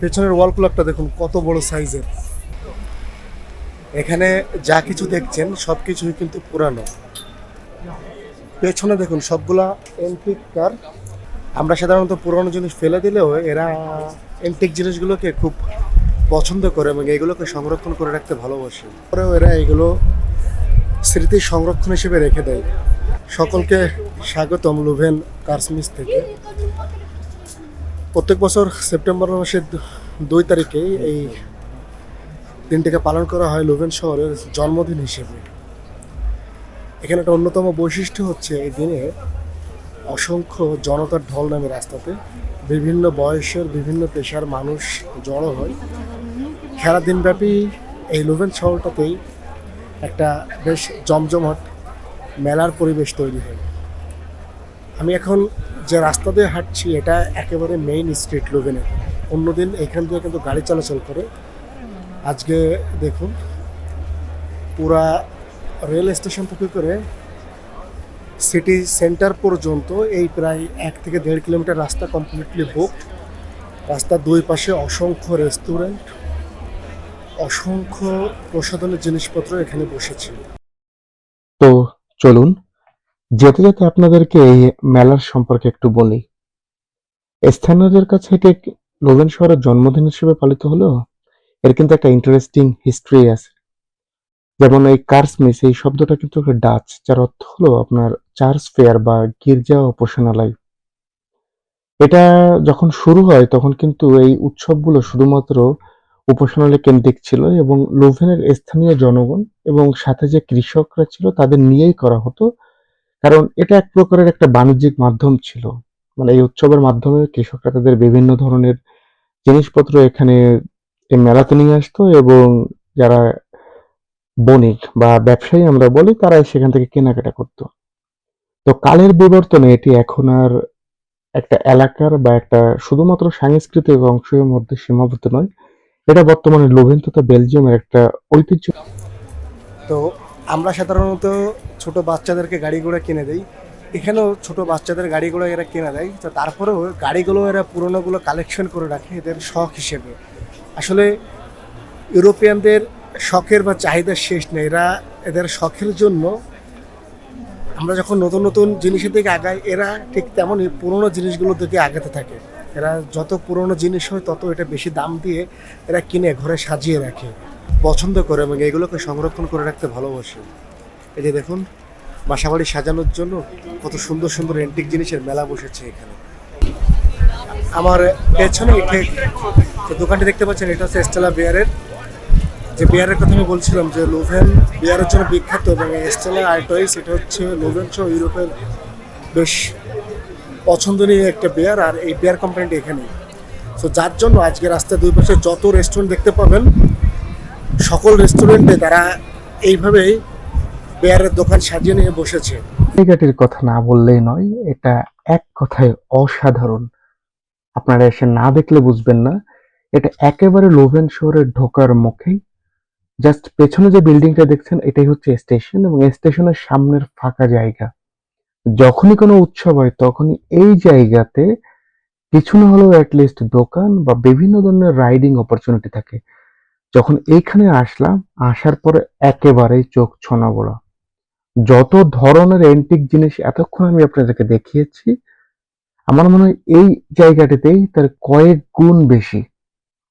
পেছনের ওয়াল ক্লকটা দেখুন, কত বড় সাইজের এখানে যা কিছু দেখছেন সব কিছুই কিন্তু পুরানো। পেছনে দেখুন, সবগুলা এন্টিক কার আমরা সাধারণত পুরনো জিনিস ফেলে দিলেও এরা এন্টিক জিনিসগুলোকে খুব পছন্দ করে এবং এগুলোকে সংরক্ষণ করে রাখতে ভালোবাসে। পরেও এরা এগুলো স্মৃতি সংরক্ষণ হিসেবে রেখে দেয়। সকলকে স্বাগতম লুভেন কার্সমিস থেকে। প্রত্যেক বছর সেপ্টেম্বর মাসের দুই তারিখে এই দিনটিকে পালন করা হয় লুভেন শহরের জন্মদিন হিসেবে। এখানে একটা অন্যতম বৈশিষ্ট্য হচ্ছে এই দিনে অসংখ্য জনতার ঢল নামে রাস্তাতে বিভিন্ন বয়সের বিভিন্ন পেশার মানুষ জড়ো হয়। সারা দিনব্যাপী এই লুভেন শহরটাতেই একটা বেশ জমজমাট মেলার পরিবেশ তৈরি হয়। আমি এখন যে রাস্তা দিয়ে হাঁটছি, এটা একেবারে মেইন স্ট্রিট লুভেনের অন্যদিন এখান দিয়ে কিন্তু গাড়ি চলাচল করে। আজকে দেখুন, পুরা রেল স্টেশন থেকে করে সিটি সেন্টার পর্যন্ত এই প্রায় এক থেকে দেড় কিলোমিটার রাস্তা কমপ্লিটলি বুক রাস্তার দুই পাশে অসংখ্য রেস্টুরেন্ট অসংখ্য প্রসাধনের জিনিসপত্র এখানে বসেছে। তো চলুন যেতে যেতে আপনাদেরকে এই মেলার সম্পর্কে একটু বলি, স্থানীয়দের কাছে এটি লোভেন শহরের জন্মদিন হিসেবে পালিত হলেও এর কিন্তু একটা ইন্টারেস্টিং হিস্ট্রি আছে। যেমন এই কার্সমিস, এই শব্দটা কিন্তু ডাচ, যার অর্থ হলো আপনার চার্চ ফেয়ার বা গির্জা উপাসনালয়। এটা যখন শুরু হয়, তখন কিন্তু এই উৎসবগুলো শুধুমাত্র উপাসনালয় কেন্দ্রিক ছিল এবং লোভেনের স্থানীয় জনগণ এবং সাথে যে কৃষকরা ছিল, তাদের নিয়েই করা হতো। কারণ এটা এক প্রকারের একটা বাণিজ্যিক মাধ্যম ছিল। মানে এই উৎসবের মাধ্যমে কৃষকরা তাদের বিভিন্ন ধরনের জিনিসপত্র এখানে এই মেলাতে নিয়ে আসতো এবং যারা বণিক বা ব্যবসায়ী আমরা বলি তারা সেখান থেকে কেনাকাটা করতো। তো কালের বিবর্তনে এটি এখন আর একটা এলাকার বা একটা শুধুমাত্র সাংস্কৃতিক অংশের মধ্যে সীমাবদ্ধ নয়, এটা বর্তমানে লোভেন তথা বেলজিয়ামের একটা ঐতিহ্য। তো আমরা সাধারণত ছোট বাচ্চাদেরকে গাড়ি ঘোড়া কিনে দেই। এখানেও ছোট বাচ্চাদের গাড়ি ঘোড়া এরা কিনে দেয়। তো তারপরেও গাড়িগুলো এরা পুরোনোগুলো কালেকশন করে রাখে এদের শখ হিসেবে। আসলে ইউরোপিয়ানদের শখের বা চাহিদার শেষ নেই। এরা এদের শখের জন্য আমরা যখন নতুন নতুন জিনিসের দিকে আগাই, এরা ঠিক তেমনই পুরোনো জিনিসগুলোর দিকে আগাতে থাকে। এরা যত পুরোনো জিনিস হয়, তত এটা বেশি দাম দিয়ে এরা কিনে, ঘরে সাজিয়ে রাখে। পছন্দ করে এবং এগুলোকে সংরক্ষণ করে রাখতে ভালোবাসে। এই যে দেখুন, বাসাবাড়ি সাজানোর জন্য কত সুন্দর সুন্দর এন্টিক জিনিসের মেলা বসেছে এখানে। আমার পেছনে ঠিক যে দোকানটি দেখতে পাচ্ছেন, এটা হচ্ছে স্টেলা বিয়ারের যে বিয়ারের কথা আমি বলছিলাম যে লোভেন বিয়ারের জন্য বিখ্যাত এবং স্টেলা আর্টয়েস এটা হচ্ছে লোভেন সহ ইউরোপের বেশ পছন্দনীয় একটা বিয়ার আর এই বিয়ার কোম্পানিটি এখানেই সো যার জন্য আজকে রাস্তার দুই পাশে যত রেস্টুরেন্ট দেখতে পাবেন, সকল রেস্টুরেন্টে তারা এইভাবেই বিয়ারের দোকান সাজিয়ে নিয়ে বসেছে। জায়গাটির কথা না বললেই নয়, এটা এক কথায় অসাধারণ। আপনারা এসে না দেখলে বুঝবেন না, এটা একেবারে লোভেন শহরের ঢোকার মুখেই। জাস্ট পেছনে যে বিল্ডিংটা দেখছেন, এটাই হচ্ছে স্টেশন এবং স্টেশনের সামনের ফাঁকা জায়গা। যখনই কোনো উৎসব হয়, তখনই এই জায়গাতে কিছু না হলেও অ্যাটলিস্ট দোকান বা বিভিন্ন ধরনের রাইডিং অপরচুনিটি থাকে। যখন এইখানে আসলাম, আসার পরে একেবারেই চোখ ছোনা বড়া যত ধরনের এন্টিক জিনিস এতক্ষণ আমি আপনাদেরকে দেখিয়েছি, আমার মনে হয় এই জায়গাটিতেই তার কয়েক গুণ বেশি